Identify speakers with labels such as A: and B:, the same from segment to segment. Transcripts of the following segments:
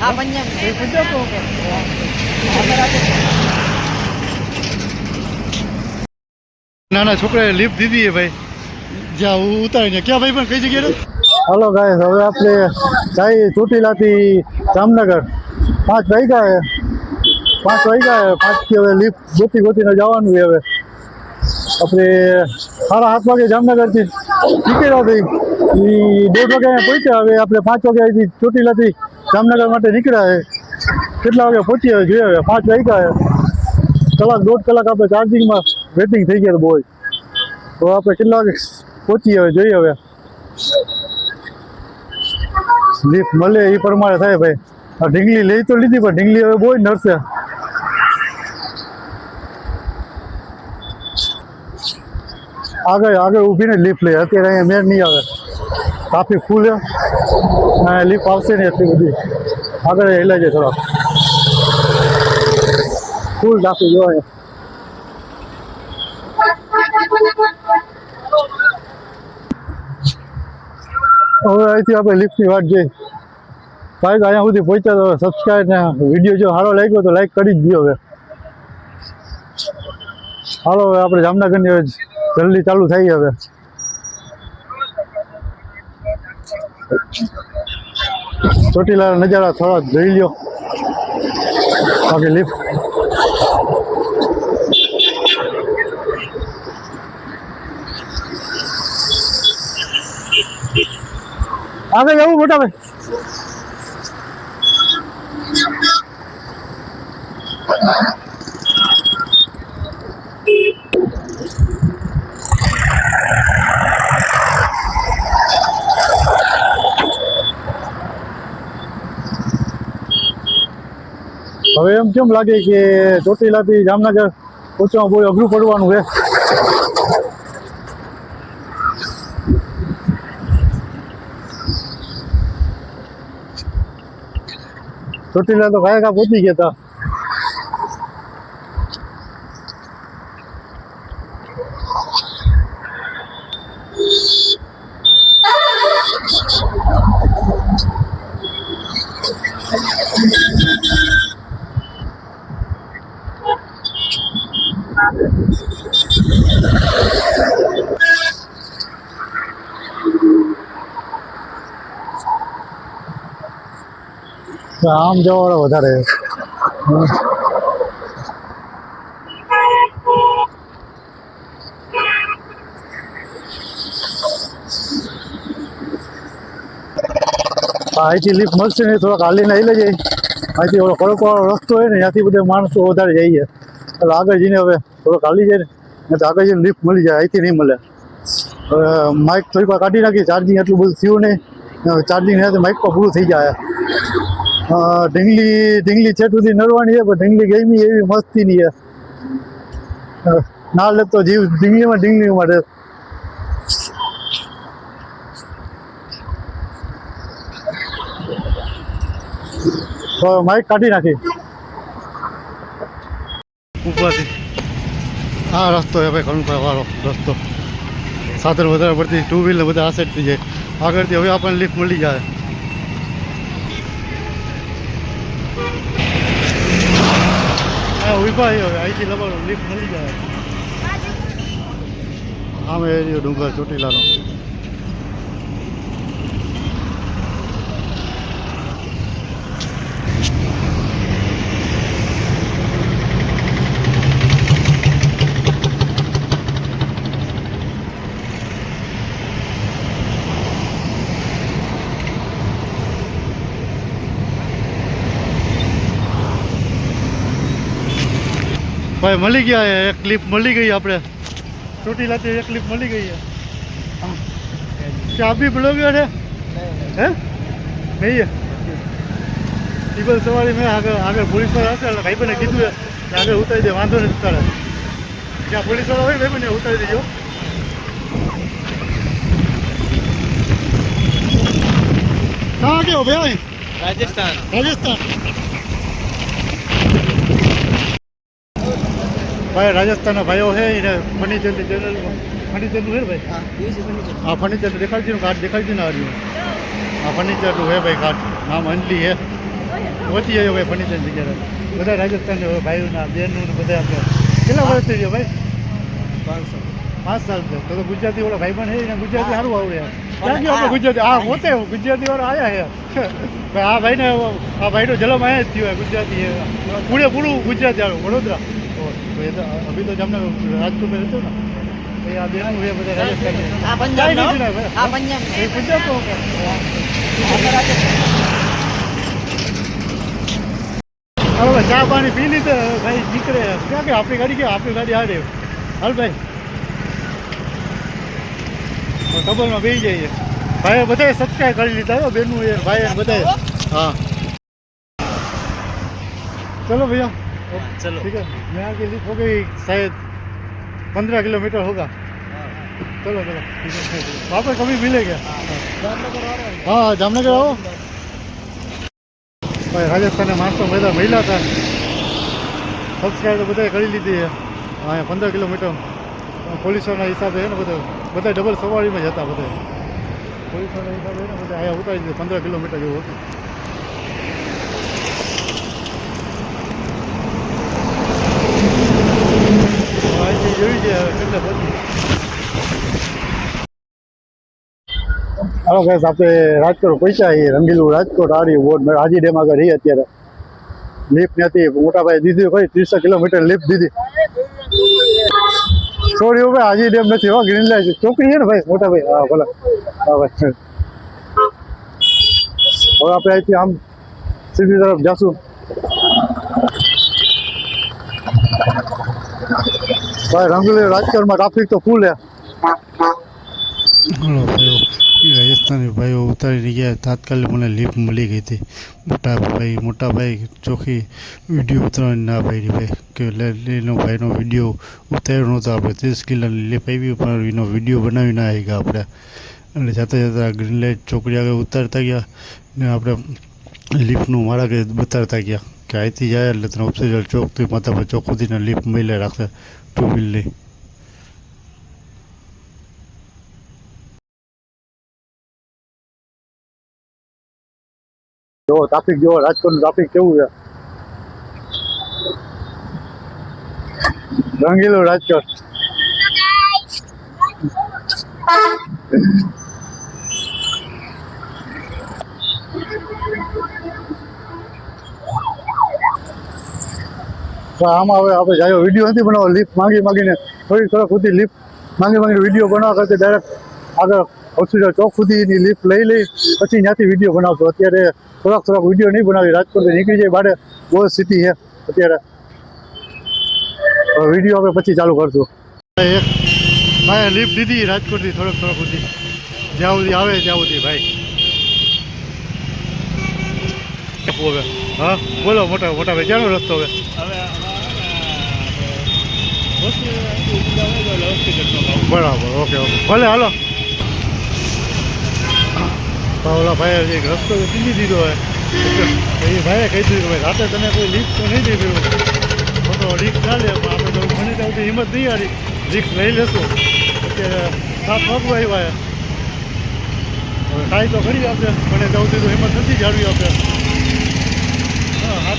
A: હા પંજાબ
B: નાના છોકરાએ લિફ્ટ દીધી છે ભાઈ. જ્યાં હું ઉતારીને ક્યાં ભાઈ પણ કઈ જગ્યાએ હલો ગાય હવે આપણે જાય ચોટીલાથી જામનગર. પાંચ વાગ્યા હે પાંચ વાગ્યા હે પાંચથી હવે લિફ્ટ ગોતી ગોતીને જવાનું છે હવે. આપણે સાડા સાત વાગે જામનગરથી નીકળ્યા હતી એ દોઢ વાગે અહીંયા પહોંચ્યા. હવે આપણે પાંચ વાગે અહીંથી ચોટીલાથી જામનગર માટે નીકળ્યા છે કેટલા વાગે પહોંચી હવે જોઈએ હવે પાંચ વાગ્યા છે કલાક, દોઢ કલાક આપણે ચાર્જિંગમાં વેટિંગ થઈ ગયા બોય તો આપણે કેટલા વાગે પહોંચી હવે જોઈએ હવે લીફ મળે એ પ્રમાણે થાય ભાઈ. આ ઢીંગલી લઈ તો લીધી, પણ ઢીંગલી હવે બહુ જ નડશે આગળ આગળ ઊભીને લીફ લઈ. અત્યારે અહીંયા મેર નહીં આવે. ટ્રાફિક ફૂલ છે. અને લીફ આવશે ને એટલી બધી. આગળ હેલા છે થોડા ફૂલ ટ્રાફિક જો હવે અહીંથી આપણે લિફ્ટની વાટ જઈએ. ભાઈ અહીંયા સુધી પહોંચ્યા તો સબસ્ક્રાઈબ ને વીડિયો જો સારો લાગ્યો તો લાઈક કરી જ દો હવે. હાલો, હવે આપણે જામનગરની જલ્દી ચાલુ થઈ હવે. ચોટીલા નજારા થોડા જોઈ લ્યો. બાકી લિફ્ટ આગળ જવું મોટા ભાઈ. હવે એમ કેમ લાગે કે ચોટીલાથી જામનગર પહોંચવામાં બહુ અઘરું પડવાનું છે? ચોટીલા તો કાયકા પહોંચી ગયા હતા. આમ જવાવાળા વધારે છે. હા, અહીંથી લિફ્ટ મળશે ને થોડાક હાલીને આવી લેજે અહીંથી ઓલો કડકવાળો રસ્તો હોય ને ત્યાંથી બધા માણસો વધારે જઈએ એટલે આગળ જઈને હવે થોડોક હાલી જાય ને. નહીં તો આગળ જઈને લિફ્ટ મળી જાય અહીંથી નહીં મળે. હવે માઇક થોડીક વાર કાઢી નાખી ચાર્જિંગ એટલું બધું થયું નહીં. ચાર્જિંગ નથી માઇક પર પૂરું થઈ જાય. અ, ઢીંગલી ઢીંગલી છેટ સુધી નડવાની છે પણ ઢીંગલી ગમી એવી મસ્તીની છે. અ, ના લે તો જીવ ઢીંગલીમાં ઢીંગલી માટે તો માઇક કાઢી નાખી. ઉભાથી આ રસ્તો છે ભાઈ ઘણું વાળો રસ્તો. સાધન વધારે પડતી ટુ વ્હીલ બધા આ સાઈડ થઈ જાય. આગળથી હવે આપણને લિફ્ટ મળી જાય. હા ઊભા હવે અહીંથી લબાડો લિફ્ટ મળી જાય. આમે એરિયો ડુંગર ચોટીલાનો. ભાઈ મળી ગયા એક ક્લિપ મળી ગઈ આપણે. ચોટી લાતી એક ક્લિપ મળી ગઈ ચાબી બોલાવ્યો છે હે? નહીં ટીબલ સવારી મેં આગળ આગળ પોલીસવાળા હશે એટલે ભાઈ બને કીધું આગળ ઉતારી દે વાંધો નથી તારે. જ્યાં પોલીસવાળા હોય ભાઈ બને ઉતારી દેજો. कहाँ के हो
A: રાજસ્થાન.
B: રાજસ્થાન. ભાઈ રાજસ્થાનના ભાઈઓ છે એને ફર્નિચરની ચેનલમાં ફર્નિચરનું છે ને ભાઈ?
A: હા ફર્નિચર
B: આ દેખાડજો ને કાર્ડ દેખાડજો ને આ હા આ ફર્નિચરનું છે ભાઈ કાર્ડ નામ અંજલી છે. પહોંચી જાય ભાઈ ફર્નિચર જગ્યા બધા રાજસ્થાન ભાઈઓના બહેનનું ને બધા આપણે કેટલા વર્ષ થઈ ગયા ભાઈ?
A: પાંચસો
B: પાંચ સાલ છે તો ગુજરાતી વાળા ભાઈ પણ છે ને ગુજરાતી સારું આવડે ક્યાં ગયો આપણે ગુજરાતી? હા પોતે ગુજરાતી વાળા આવ્યા છે. ભાઈ આ ભાઈને આ ભાઈનો જલમ આયા જ થયો ગુજરાતી પૂરે પૂરેપૂરું ગુજરાતી આવ્યું વડોદરા. તો એ તો અભી તો જામનગર રાજકોટ में રહેતો ને ભાઈ આ બેનું છે બધા રાજસ્થાન
A: આ પંજાબ નો
B: નથી ને
A: આ પંજાબ
B: એ પંજાબ તો હવે ભાઈ ચા પાણી પી લીધે ભાઈ નીકળે ક્યાં કે આપણી ગાડી ક્યાં આપણી ગાડી હારે હાલ ભાઈ ખબરમાં બેસી જઈએ ભાઈ બધાએ સબસ્ક્રાઈબ કરી લીધા હો બેનનું એ ભાઈ બધાએ હા चलो भैया
A: चलो
B: ठीक है मैं आगे लिख हो गई शायद पंद्रह किलोमीटर होगा चलो चलो ठीक है वहाँ पर कभी मिलेगा હા જામનગર આવો ભાઈ રાજસ્થાનના માણસો બધા મહિલા હતા સબસ્ક્રાઈબ તો બધાએ કરી લીધી છે અહીંયા પંદર કિલોમીટર પોલીસોના હિસાબે છે ને બધા બધા ડબલ સવારીમાં જ હતા બધા પોલીસોના હિસાબે છે ને બધા અહીંયા ઉતારી દીધું પંદર કિલોમીટર જેવું હતું અહીંથી છે ગાઈસ આપણે રાજકોટ પૈસા છીએ, રંગીલું રાજકોટ આડી મેં હાજી ડેમ આગળ રહીએ અત્યારે. લિફ્ટ નથી મોટાભાઈ દીધી ભાઈ ત્રીસો કિલોમીટર લિફ્ટ દીધી. છોડી ભાઈ, હાજી ડેમ નથી હો ગ્રીન લાઈટ ચોકડી છે ને ભાઈ, મોટાભાઈ? હા, ભલે. હા, ભાઈ. હવે આપણે અહીંથી આમ સીધી તરફ જાશું. ભાઈ રંગીલું રાજકોટમાં ટ્રાફિક તો ફૂલ છે હલો ભાઈઓ એ રાજસ્થાની ભાઈઓ ઉતારી ગયા તાત્કાલિક મને લિફ્ટ મળી ગઈ હતી મોટા ભાઈ મોટા ભાઈ ચોખ્ખી વીડિયો ઉતારવાની ના પાડી ભાઈ કે એનો ભાઈનો વીડિયો ઉતાર્યો નહોતો આપણે ત્રીસ કિલોની લિફ્ટ આવી પણ એનો વીડિયો બનાવી ના આવી ગયા આપણે અને જતા જતા ગ્રીન લાઇટ ચોકડી આગળ ઉતારતા ગયા ને આપણે લિફ્ટનું મારા કે બતાડતા ગયા કે અહીંથી જાય એટલે તને ઓબ્સેજર ચોકથી માથા પર ચોક સુધીને લિફ્ટ મળે રાખશે ટુ વ્હીલની જો ટ્રાફિક જો રાજકોટનું ટ્રાફિક કેવું છે રંગીલું રાજકોટ તો આમાં હવે આપણે જાય વીડિયો નથી બનાવો લિફ્ટ માંગી માંગીને થોડી થોડા સુધી લિફ્ટ માંગી માંગીને વીડિયો બનાવવા કરતા ડાયરેક્ટ આગળ હોસ્પિટલ ચોક સુધીની લિફ્ટ લઈ લઈ, પછી ત્યાંથી વીડિયો બનાવતો અત્યારે થોડાક થોડાક વીડિયો નહીં બનાવી, રાજકોટથી નીકળી જાય બારે, બહુ સ્થિતિ છે અત્યારે. વીડિયો આપણે પછી ચાલુ કરશું. એક ભાઈ લિફ્ટ દીધી રાજકોટથી થોડોક થોડોક સુધી. જ્યાં સુધી આવે ત્યાં સુધી, ભાઈ. હા? બોલો, મોટા મોટા ભાઈ, ક્યાંનો રસ્તો હવે? હવે બરાબર, ઓકે ઓકે. ભલે, હાલો. ઓલા એક રસ્તો તો દીધો હોય, એ ભાઈએ કહી દીધું ભાઈ, રાતે તને કોઈ લીક તો નહીં દીધું તો લીક ચાલે પણ આપણે તો મને ત્યાં હિંમત નહીં હારી. લીક લઈ લેશું. અત્યારે સાત વાગવા આવ્યા હવે કાંઈ તો ખરી આપણે મને ત્યાં સુધી તો હિંમત નથી જાળવી આપણે હા હા.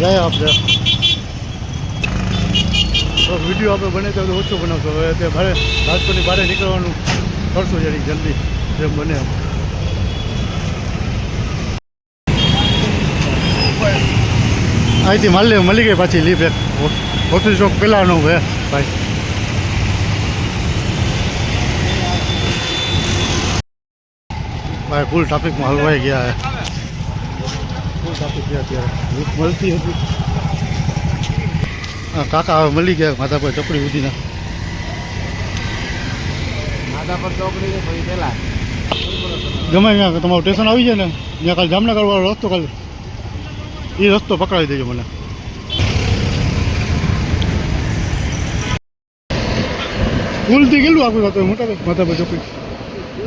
B: જાય આપણે વીડિયો આપણે બને સુધી ઓછો બનાવશો. હવે તે ભારે રાજકોટની બહાર નીકળવાનું કરશું જરી જલ્દી જેમ બને એમ. અહીંથી મળી મળી ગઈ પાછી લીફ એક. હોટલ ચોક પહેલાંનું હે ભાઈ. ભાઈ ફૂલ ટ્રાફિકમાં હલવાઈ ગયા હે ફૂલ ટ્રાફિક ગયા અત્યારે. લીફ મળતી હતી. કાકા હવે મળી ગયા માથા પર ચોકડી
A: પર પછી પેલા
B: ગમે ત્યાં તમારું સ્ટેશન આવી જાય ને ત્યાં કાલે જામનગર વાળો રસ્તો કાલે. એ રસ્તો પકડાવી દેજો મને. પુલથી કેટલું આગળ હતું? મોટા ભાઈ માથા પર ચોકડી.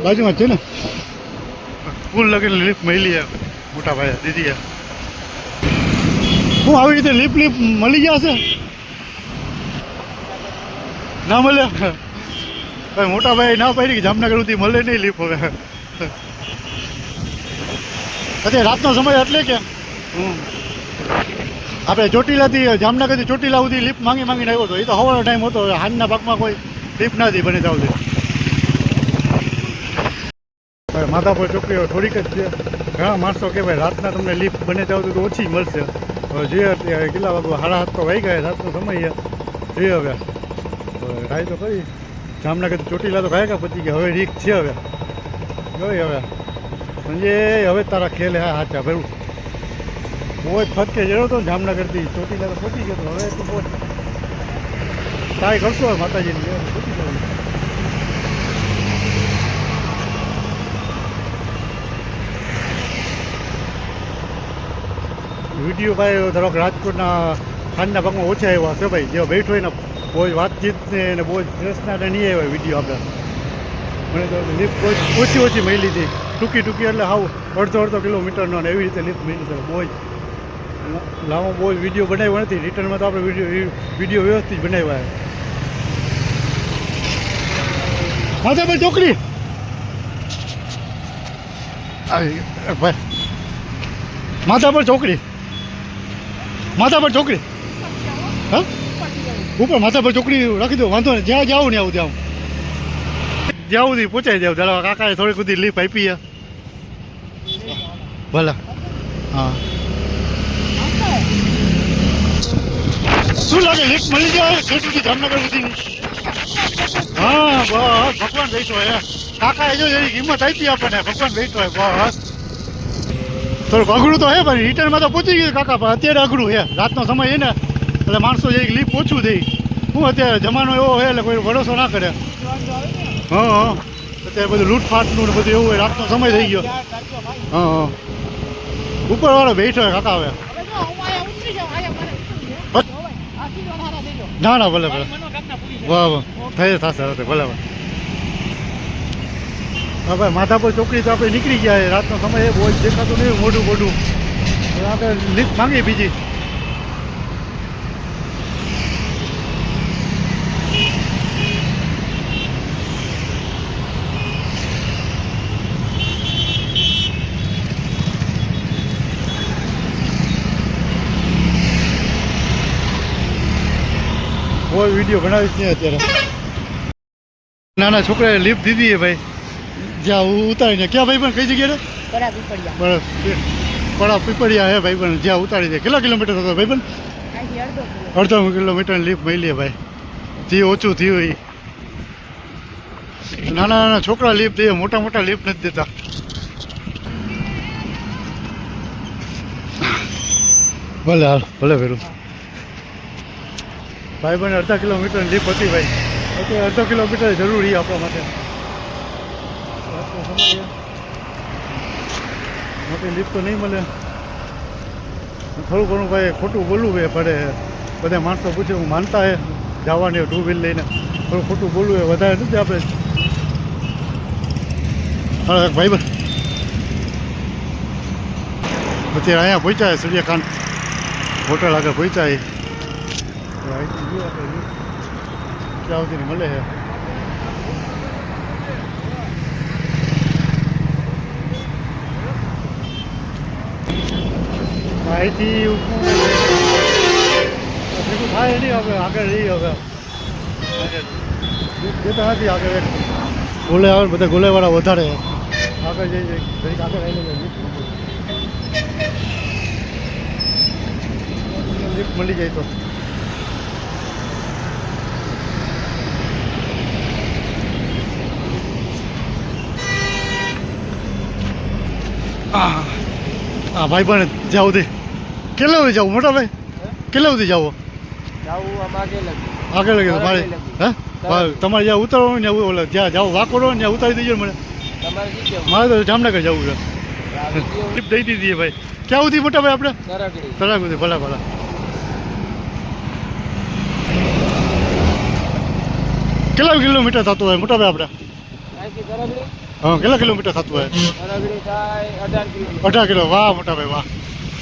B: બાજુમાં જ છે ને? પુલ લગીને લિફ્ટ મળી મોટા ભાઈ દીદી હું આવી રીતે લિફ્ટ લિફ્ટ મળી ગયા છે ના મળે? ભાઈ મોટા ભાઈ ના પાડી કે જામનગર સુધી મળે નહીં લિફ્ટ હવે. અત્યારે રાતનો સમય એટલે કે આપણે ચોટીલાથી જામનગરથી ચોટીલા સુધી લિફ્ટ માંગી માંગીને આવ્યો હતો એ તો હવાનો ટાઈમ હતો હાજના પાકમાં કોઈ લિફ્ટ નથી બને ત્યાં સુધી. માતા પર ચોકડીઓ થોડીક જ છે. ઘણા માણસો કે ભાઈ રાતના તમને લિફ્ટ બને ત્યાં સુધી તો ઓછી મળશે. હવે જોઈએ અત્યારે કેટલા વાગો સાડા હાથ તો વાઈ ગયા રાતનો સમય છે. જોઈએ હવે. ટ્રાય તો કરી. જામનગર ચોટીલા તો ગયા કા પતી ગયા. હવે રીક છે હવે. જોઈ હવે. સંજે હવે તારા ખેલ હા હાચા ભરું. બહુ જ ફટકે જડ્યો હતો જામનગરથી ચોટીલા તો પહોંચી ગયો તો હવે તું પહોંચ. ટ્રાય કરશો હવે માતાજીની પહોંચી જવું વીડિયો ભાઈ ધારો કે રાજકોટના ખાનના ભાગમાં ઓછા એવા છે ભાઈ. જે બેઠો હોય ને બહુ વાતચીત ને અને બહુ જ નહીં આવ્યા વીડિયો આપણે. મને તો લિફ્ટ બહુ ઓછી ઓછી મળી હતી. ટૂંકી ટૂંકી એટલે હાવ અડધો અડધો કિલોમીટરનો અને એવી રીતે લિફ્ટ મળી છે. બહુ જ લાંબો બહુ વીડિયો બનાવ્યો નથી. રિટર્નમાં તો આપણે વીડિયો વીડિયો વ્યવસ્થિત બનાવ્યા પર ચોકડી ભાઈ માથા પર ચોકડી માથા પર ચોકડી હા? ઉપર માથા પર ચોકડી રાખી દો, વાંધો નહીં. જ્યાં જાવ ને આવું ત્યાં. જ્યાં સુધી પહોંચાઈ જાવ ચાલો કાકાએ થોડીક બધી લીફ આપી ભલે. હા. શું લાગે લીફ મળી જાય સુધી, જામનગર સુધી? હા, બસ, ભગવાન બેઠો હે. કાકાએ જો એની કિંમત આપી આપણને, ભગવાન બેઠો હે, બસ. થોડુંક અઘરું તો હે, પણ રિટર્નમાં તો પહોંચી ગયું કાકા, પણ અત્યારે અઘરું છે રાતનો સમય હે ને એટલે માણસો જે લીપ ઓછું દે. હું અત્યારે જમાનો એવો હોય એટલે કોઈ ભરોસો ના કરે. હા હા. અત્યારે બધું લૂંટફાટનું બધું એવું હોય, રાતનો સમય થઈ ગયો. હા હા. ઉપરવાળો બેઠો હોય કાકા હવે. ના ના, ભલે ભલે. વાહ વાહ. થઈ થશે ભલે ભલે. હા, ભાઈ, માધાપુર ચોકડી તો આપણે નીકળી ગયા રાતનો સમય એ બહુ દેખાતું નહીં, મોઢું મોઢું. આપણે લિફ્ટ માંગી બીજી. બહુ વીડિયો બનાવીશ નહીં અત્યારે. નાના છોકરાએ લિફ્ટ દીધી છે ભાઈ. જ્યાં ઉતારીને. ક્યાં ભાઈ પણ કઈ જગ્યાએ? બરાબર. પડા પીપળિયા હે ભાઈ પણ. જ્યાં ઉતારી દે. કેટલા કિલોમીટર થતો ભાઈ પણ?
C: અડધો
B: કિલોમીટરની કિલોમીટર લિફ્ટ મળી ભાઈ. જે ઓછું થયું એ. નાના નાના છોકરા લિફ્ટ દે મોટા મોટા લિફ્ટ નથી દેતા. ભલે હાલ ભલે ભેરું. ભાઈ બને અડધા કિલોમીટર લીપ હતી ભાઈ. અત્યારે અડધો કિલોમીટર જરૂરી આપવા માટે. મોટી લીપ તો નહીં મળે. થોડું ઘણું ભાઈ ખોટું બોલવું ભાઈ પડે બધા માણસો પૂછે, હું માનતા હે. જવાની ટુ વ્હીલ લઈને. થોડું ખોટું બોલવું એ વધારે નથી આપણે. ભાઈ બન અત્યારે અહીંયા પહોંચાય સૂર્યકાંત. હોટલ આગળ પહોંચાય એ. ક્યાં સુધી મળે છે. અહીંથી થાય નહીં હવે, આગળ જઈએ હવે. દેતા નથી આગળ ગોલે આવે બધા ગોલેવાળા વધારે આગળ જઈ જઈ જરીક આગળ આવી લિફ્ટ મળી જાય તો. આ હા ભાઈ પણ જાવ દે કેટલા સુધી જાવ મોટા ભાઈ? કેટલા સુધી જાવ આગળ લગે. મારે હે? હા, તમારે જ્યાં ઉતારવાનું ને ઓલે જ્યાં જાવ વાકોડો ને ત્યાં ઉતારી દેજો મને. મારે તો જામનગર જવું છે. ટ્રીપ દઈ દીધી ભાઈ. ક્યાં સુધી મોટા ભાઈ આપણે? તરાક સુધી ભલા ભલા. કેટલા કિલોમીટર થતું હોય મોટા ભાઈ આપણે? હા, કેટલા કિલોમીટર થતું હોય?
A: અઢાર
B: કિલો. વાહ, મોટા ભાઈ, વાહ.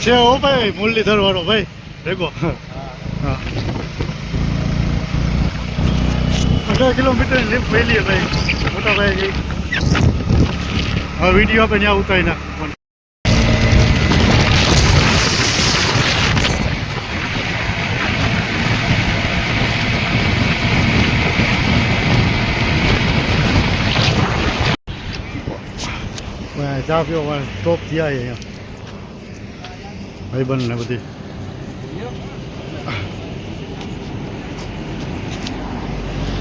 B: છે ઓ ભાઈ મુરલીધર વાળો ભાઈ. ભેગો.
A: હા.
B: અઢાર કિલોમીટર લિફ્ટ પહેલી ભાઈ. મોટા ભાઈ હા વીડિયો આપણે ત્યાં ઉતારી નાખ ચા પીઓ, પણ ટોપ થયા અહીંયા. ભાઈબંધ ને બધી.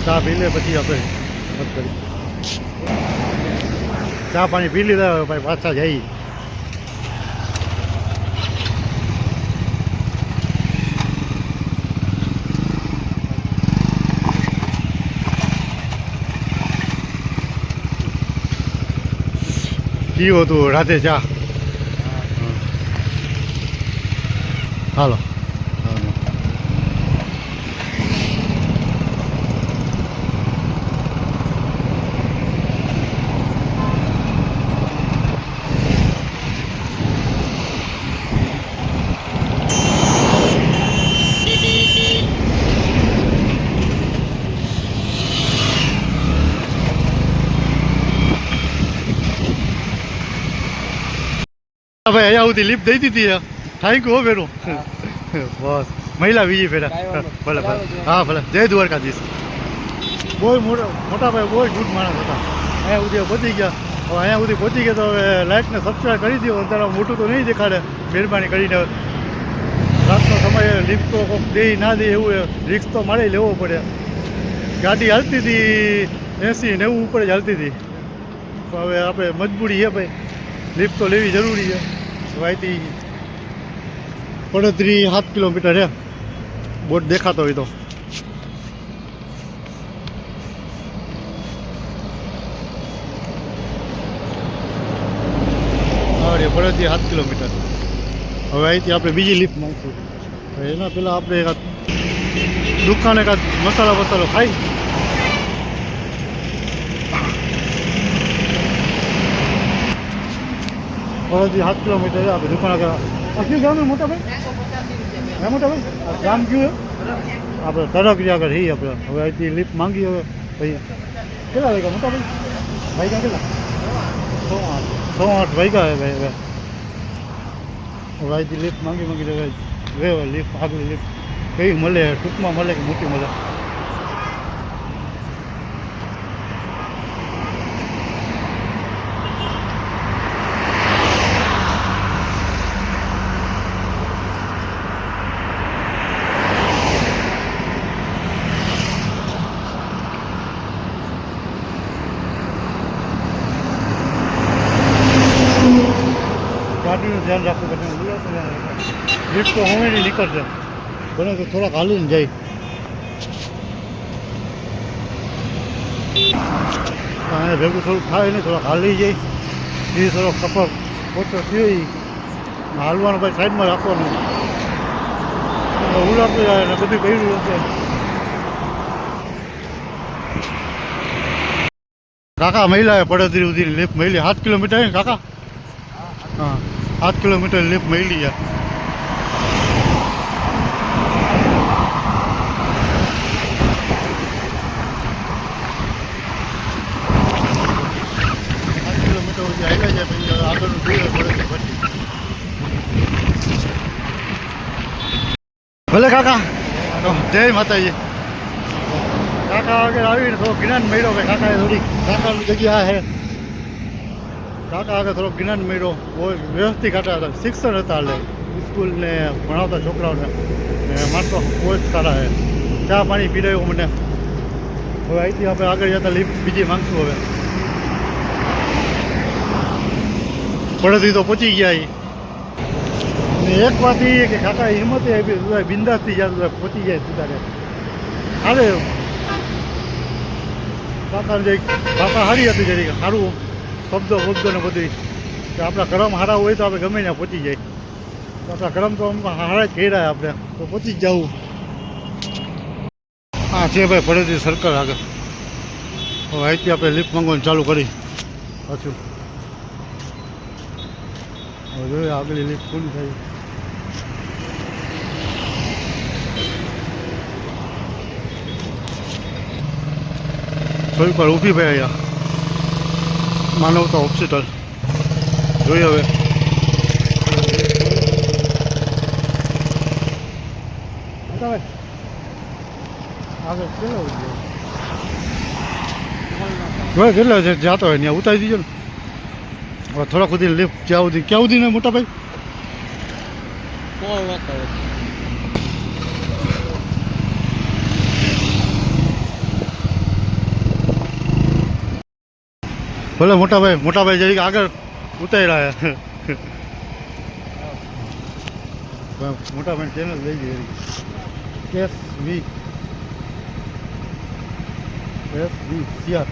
B: ચા પી લે પછી આપણે ચા પાણી પી લીધા ભાઈ પાછા જઈ પીવો તું રાતે ચા હાલો હાલો. હા ભાઈ અહીંયા સુધી લિફ્ટ દઈ દીધી થેન્ક યુ હો બેરો બસ. મહિલા બીજી ફેરા. ભલે ભલે. હા ભલે. જય દ્વારકાધીશ. બહુ મોટા મોટા ભાઈ બહુ ગુડ માણસ હતા. અહીંયા સુધી પહોંચી ગયા. હવે અહીંયા સુધી પહોંચી ગયા તો હવે લાઈટને સબસ્ક્રાઈબ કરી દો અત્યારે મોટું તો નહીં દેખાડે. મહેરબાની કરીને. રાતનો સમય લિફ્ટ તો કોઈક દે ના દે એવું રિક્સ તો મળે લેવો પડે. ગાડી હાલતી હતી એંસી નેવું ઉપર જ હાલતી હતી. હવે આપણે મજબૂરી છે ભાઈ. લિફ્ટ તો લેવી જરૂરી છે. તો અહીંથી પડતરી સાત કિલોમીટર છે. બોટ દેખાતો હોય તો. પડતરી સાત કિલોમીટર. હવે અહીંથી આપણે બીજી લિફ્ટ માંગશું એના પહેલાં આપણે એકાદ દુકાને એકાદ મસાલા મસાલો ખાઈ. ફરજથી સાત કિલોમીટર આપણે આ કયું ગામ મોટા ભાઈ હે મોટા ભાઈ ગામ છે આપણે તરકરી આગળ રહીએ આપણે. હવે અહીંથી લિફ્ટ માંગી હવે ભાઈ કેટલા વાગ્યા મોટા ભાઈ વાગ્યા કેટલા? સો આઠ. સો આઠ વાગ્યા હવે ભાઈ હવે. હવે અહીંથી લિફ્ટ માંગી માંગી હવે લિફ્ટ આગળ લિફ્ટ કઈ મળે, ટૂંકમાં મળે કે મોટી મળે? ગાડીનું ધ્યાન રાખવું પડે લીટ તો નહીં નીકળશે. બને તો થોડાક હાલીને જાય. અહીંયા ભેગું થોડુંક થાય ને થોડાક હાલી જાય. એ થોડોક કપડ ઓછો થયો હાલવાનું ભાઈ સાઈડમાં રાખવાનું ઉડાતું જાય ને બધું કર્યું હશે કાકા મહિલાએ પડદરી ઉધી લેફ મહિલા સાત કિલોમીટર કાકા? હા. સાત કિલોમીટર લિફ્ટ મળી છે સાત કિલોમીટર સુધી છે, પછી પડે ભલે કાકા. જય માતાજી. કાકા આગળ આવીને થોડો જ્ઞાન મળ્યો કે કાકાએ થોડી કાકાની જગ્યા છે કાકા આગળ થોડો જ્ઞાન મળ્યો. બહુ વ્યવસ્થિત કાકા હતા. શિક્ષણ હતા એટલે સ્કૂલને ભણાવતા છોકરાઓને. ને માણસો બહુ જ સારા છે. ચા પાણી પીરાયું મને હવે અહીંથી આપણે આગળ જતા લિફ્ટ બીજી માંગશું હવે. પડતી તો પહોંચી ગયા. ને એક વાત એ કે કાકા હિંમતે આપી બિંદાસથી જાય પહોંચી જાય સુધારે હાલે. કાકા જે કાકા હારી હતી જરી સારું શબ્દો શબ્દો ને બધી. કે આપણા ગરમ હારા હોય તો આપણે ગમે ત્યાં પહોંચી જાય. આપણા ગરમ તો હારા જ કર્યા આપણે. તો પહોંચી જ જવું. હા છે ભાઈ ફરેથી સરકાર આગળ. હવે અહીંથી આપણે લિફ્ટ માંગવાનું ચાલુ કરી. પાછું. હવે જોઈએ આગળ લિફ્ટ પૂરી થાય. થોડીક વાર ઊભી ભાઈ અહીંયા. માનવતા હોસ્પિટલ જોઈએ હવે જોયે કેટલો છે જાતો હોય ત્યાં ઉતારી દીજો ને હવે થોડા સુધી લિફ્ટ જ્યાં સુધી ક્યાં સુધી ને મોટા ભાઈ
A: કોણ વાત કરે
B: ભલે મોટા ભાઈ મોટા ભાઈ જરીક આગળ ઉતાર્યા છે. મોટા ભાઈ ચેનલ લઈ ગઈ S V S V CR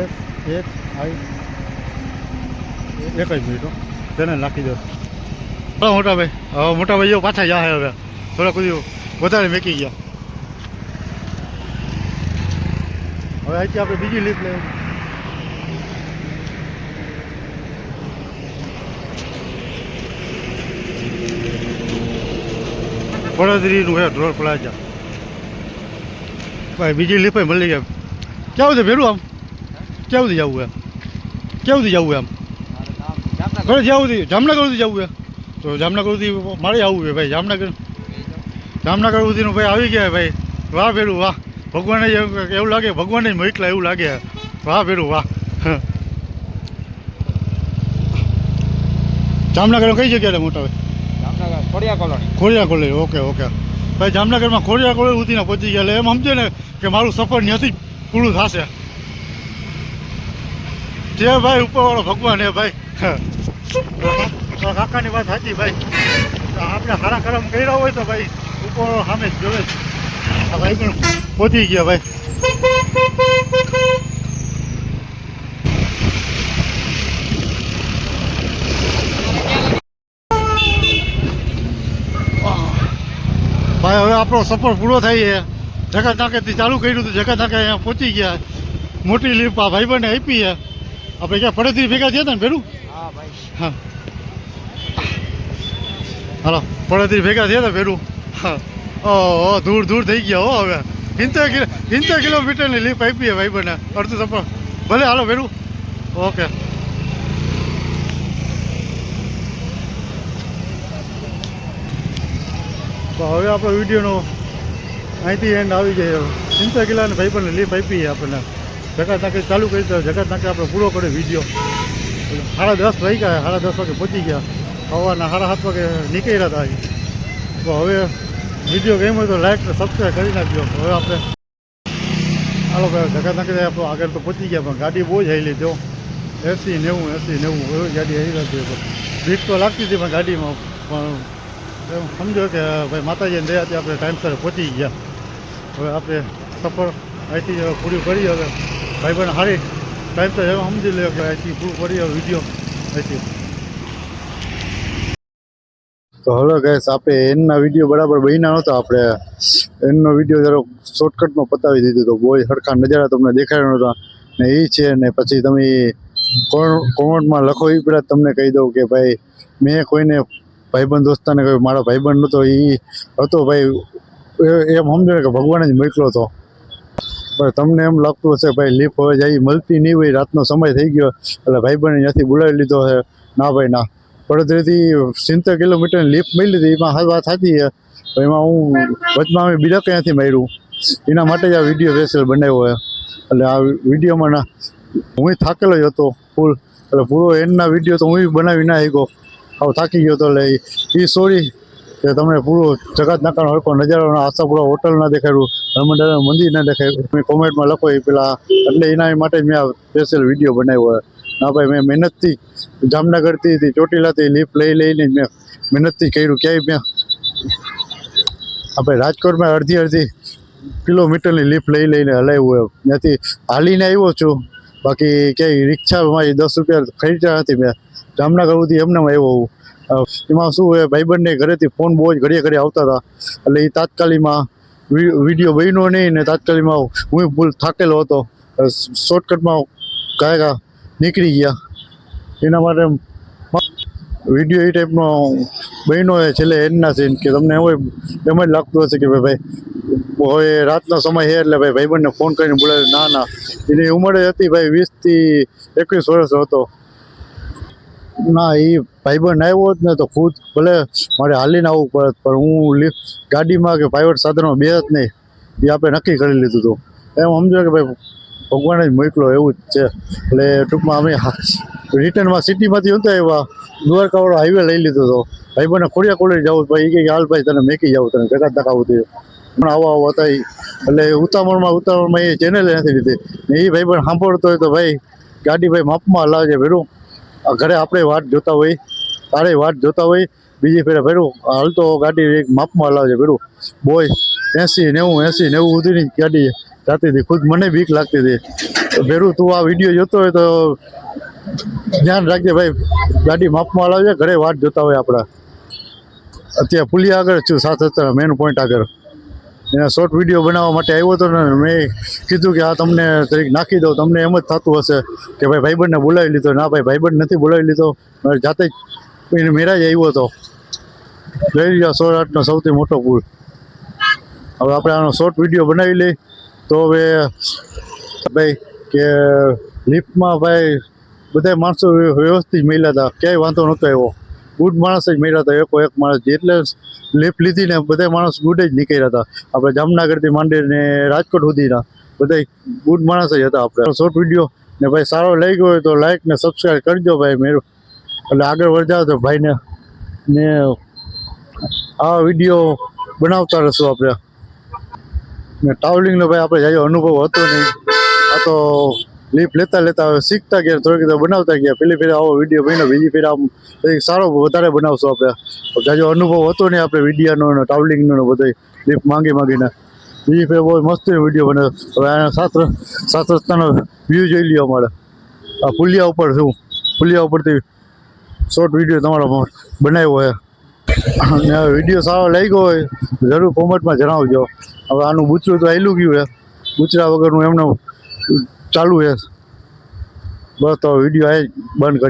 B: S H I એક જ મિનિટ હો. ચેનલ નાખી દો. હા મોટા ભાઈ હવે મોટા ભાઈ જો પાછા જાય હવે. થોડા કુદી વધારે મેકી ગયા. હવે અહીંથી આપણે બીજી લીફ લઈએ. વડોદરીનું હે ઢોર પ્લાઝા ભાઈ, બીજી લીફે મળી ગયા ક્યાં સુધી ભેરું આમ? ક્યાં સુધી જવું એમ? ક્યાં સુધી જવું એમ? ઘરે જ્યાં સુધી, જામનગર સુધી જવું એમ? તો જામનગર સુધી મારે આવવું છે ભાઈ, જામનગર. જામનગર સુધીનું ભાઈ આવી ગયા ભાઈ. વાહ ભેરું વાહ. ભગવાને એવું લાગે, ભગવાને જ મોકલા એવું લાગે. વાહ ભેરું વાહ. જામનગર કઈ જગ્યાએ મોટા ભાઈ? Khodiya college okay okay. ભાઈ, જામનગરમાં ખોડિયા કોલેજ સુધીને પહોંચી ગયા એમ સમજે ને કે મારું સફર ત્યાંથી પૂરું થશે. જે ભાઈ, ઉપરવાળો ભગવાન હે ભાઈ. કાકાની વાત સાચી, ભાઈ. આપણે સારા કરમ કર્યા હોય તો ભાઈ, ઉપરવાળો સામે જોવે. ભાઈ પણ પહોંચી ગયા, ભાઈ ભાઈ હવે આપણો સફર પૂરો થાય છે. જગત નાકેથી ચાલુ કર્યું હતું જગત નાકે અહીંયા પહોંચી ગયા. મોટી લીપ આ ભાઈબંધને આપી છે. આપણે ક્યાં પડેથી ભેગા થયા હતા ને પેલું
A: હા ભાઈ.
B: હા. હાલો પડેથી ભેગા થયા હતા પેલું હા. ઓહો દૂર દૂર થઈ ગયા હો હવે. સિત્તેર કિલો સિત્તેર કિલોમીટરની લીપ આપી છે ભાઈબંધને અડધું સફર. ભલે હાલો પેલું ઓકે. તો હવે આપણો વિડીયોનો અહીંથી એન્ડ આવી જાય સિત્તેર ભાઈ પણ લીપ આપી આપણને. જગત નાખી ચાલુ કરી દો જગત નાકે આપણે પૂરો કર્યો વીડિયો. સાડા દસ વાગ્યા, સાડા દસ વાગે પહોંચી ગયા. સવારના સાડા સાત વાગે નીકળ્યા હતા અહીં. તો હવે વીડિયો ગમ્યો તો લાઈક સબસ્ક્રાઈબ કરી નાખજો. હવે આપણે હાલો જગત નાખી આપણો આગળ તો પહોંચી ગયા, પણ ગાડી બહુ જ હાલી જો એસી નેવું એસી નેવું, એવી ગાડી હાલી હતી બીક તો લાગતી હતી પણ ગાડીમાં, પણ એમ સમજો કે ભાઈ માતાજીને દયાથી આપણે ટાઈમસર પહોંચી ગયા. હવે આપણે સફર હવે પૂરી કરી હવે. ભાઈ બહેન ટાઈમ ટાઈમસર એમ સમજી લે કે અહીંથી પૂરું કરી હવે વીડિયો અહીંથી તો હલો ગેસ આપણે એનના વીડિયો બરાબર બન્યા નહોતા. આપણે એનનો વીડિયો જરો શોર્ટકટમાં પતાવી દીધો તો બોય સરખા નજારા તમને દેખાડ્યા નહોતા. ને એ છે ને પછી તમે કોમેન્ટમાં લખો એ પહેલાં તમને કહી દઉં કે ભાઈ મેં કોઈને ભાઈબંધ દોસ્તાને કહ્યું મારો ભાઈબંધ નહોતો એ હતો ભાઈ. એમ સમજો કે ભગવાને જ મોકલો હતો પણ તમને એમ લાગતું હશે, ભાઈ લીપ હવે જાય મળતી નહીં હોય, રાતનો સમય થઈ ગયો, એટલે ભાઈબંધને ત્યાંથી બોલાવી લીધો છે ના ભાઈ, ના. પડોદરીથી સિત્તેર કિલોમીટરની લીફ મળી લીધી, એમાં હાલ વાત હતી એમાં હું વચમાં અમે બીજા ક્યાંથી માર્યું? એના માટે જ આ વીડિયો સ્પેશિયલ બનાવ્યો છે એટલે આ વિડીયોમાં હું થાકેલો જ હતો ફૂલ એટલે પૂરો એન્ડના વીડિયો તો હું બનાવી ના શક્યો. આવું થાકી ગયો તો એટલે એ સોરી કે તમને પૂરો જગત નાકાનો હરકો નજારો આશાપુરા હોટલ ના દેખાડ્યું હનુમાન મંદિર ના દેખાડ્યું. મેં કોમેન્ટમાં લખો એ પેલા. એટલે એના માટે મેં આ સ્પેશિયલ વીડિયો બનાવ્યો ના ભાઈ, મેં મહેનતથી જામનગરથી હતી, ચોટીલાથી લીફ લઈ લઈને મેં મહેનતથી કર્યું. ક્યાંય મેં આપણે રાજકોટમાં અડધી અડધી કિલોમીટરની લીફ લઈ લઈને હલાવ્યું એમ ત્યાંથી હાલીને આવ્યો છું. બાકી ક્યાંય રિક્ષામાં દસ રૂપિયા ખરીદ્યા નથી મેં. જામનગર સુધી એમને આવ્યો હું. એમાં શું હોય, ભાઈબંધને ઘરેથી ફોન બહુ જ ઘડીએ ઘડીએ આવતા હતા. એટલે એ તાત્કાલિકમાં વીડિયો બન્યો નહીં ને તાત્કાલિકમાં હું ભૂલ થાકેલો હતો. શોર્ટકટમાં ગાયકા નીકળી ગયા. એના માટે વીડિયો એ ટાઈપનો બન્યો એ છેલ્લે એન્ડના સીન કે તમને એવું એમ જ લાગતું હશે કે ભાઈ ભાઈ, હવે રાતનો સમય છે એટલે ભાઈ ભાઈબંધને ફોન કરીને બોલાવે ના ના. એની ઉંમર હતી ભાઈ વીસથી એકવીસ વર્ષ હતો. ના, એ ભાઈબંધ આવ્યો જ ને તો ખુદ ભલે મારે હાલીને આવવું પડત, પણ હું ગાડીમાં કે પ્રાઇવેટ સાધનમાં બે જ નહીં. એ આપણે નક્કી કરી લીધું હતું એમ સમજો કે ભાઈ, ભગવાને જ મોકલો, એવું જ છે. એટલે ટૂંકમાં અમે રિટર્નમાં સિટીમાંથી હતા એવા દ્વારકાવાળો હાઈવે લઈ લીધો હતો ભાઈબંધને ખોડિયા કોલેજ જવું ભાઈ એ કે, હાલ ભાઈ, તને મેકી જાવ તને ભેગા ધકાવું થયું પણ આવા આવા હતા. એટલે ઉતાવળમાં ઉતાવળમાં એ ચેનલ નથી લીધી. એ પણ સાંભળતો હોય તો ભાઈ, ગાડી ભાઈ માપમાં હલાવજે ભેરું. ઘરે આપણે વાટ જોતા હોય, તારે વાટ જોતા હોય, બીજી ફેરે ભેરું હાલતો ગાડી એક માપમાં હલાવજે ભેરું. બોય, એસી, નેવું એસી, નેવું સુધીની ગાડી જાતી હતી. ખુદ મને બીક લાગતી હતી. તો ભેરું, તું આ વીડિયો જોતો હોય તો ધ્યાન રાખજે ભાઈ, ગાડી માપમાં હલાવજે ઘરે વાટ જોતા હોય આપણા. અત્યારે પુલિયા આગળ છું, સાત સત્તર મેન પોઈન્ટ આગળ. શોર્ટ વીડિયો બનાવવા માટે આવ્યો હતો ને મેં કીધું કે આ તમને તરીક નાખી દઉં, તમને એમ જ થતું હશે કે ભાઈ ભાઈબંધને બોલાવી લીધો. ના ભાઈ, ભાઈબંધ નથી બોલાવી લીધો. મારે જાતે જ એને મેરાજ આવ્યો હતો. જોઈ સોળ આઠનો સૌથી મોટો પુલ હવે આપણે આનો શોર્ટ વીડિયો બનાવી લઈ. તો હવે ભાઈ કે લિફ્ટમાં ભાઈ બધા માણસો વ્યવસ્થિત મળ્યા હતા. ક્યાંય વાંધો નહોતો આવ્યો. ગુડ માણસ જ મળ્યા હતા. એકો એક માણસ એટલે લીધી ને બધા માણસ ગુડ જ નીકળ્યા હતા. આપણે જામનગરથી માંડીને રાજકોટ સુધીના બધા ગુડ માણસ જ હતા આપણે. શોર્ટ વીડિયો ને ભાઈ સારો લઈ ગયો હોય તો લાઈક ને સબસ્ક્રાઈબ કરજો ભાઈ મેરું. એટલે આગળ વધજાવ તો ભાઈને ને આ વીડિયો બનાવતા રહીશું આપણે. ને ટ્રાવેલિંગનો ભાઈ આપણે જાય અનુભવ હતો નહીં. આ તો લીફ લેતા લેતા હવે શીખતા ગયા થોડીક તો બનાવતા ગયા. પેલી ફેર આવો વીડિયો બન્યો, બીજી ફેર આમ સારો વધારે બનાવશું આપણે. જાજો અનુભવ હતો નહીં આપણે વિડીયાનો ને ટ્રાવેલિંગનો ને બધો લીફ માંગી માંગીને. બીજી ફેર બહુ મસ્ત વીડિયો બને હવે આના સાત સાત રસ્તાનો વ્યૂ જોઈ લ્યો અમારે. આ પુલિયા ઉપર શું? પુલિયા ઉપરથી શોર્ટ વીડિયો તમારો બનાવ્યો હોય. અને વીડિયો સારો લાગ્યો હોય, જરૂર કોમેન્ટમાં જણાવજો. હવે આનું બૂચરું તો આવેલું ગયું છે. બૂચરા વગરનું એમને ચાલુ છે. બસ તો વીડિયો બંધ કરી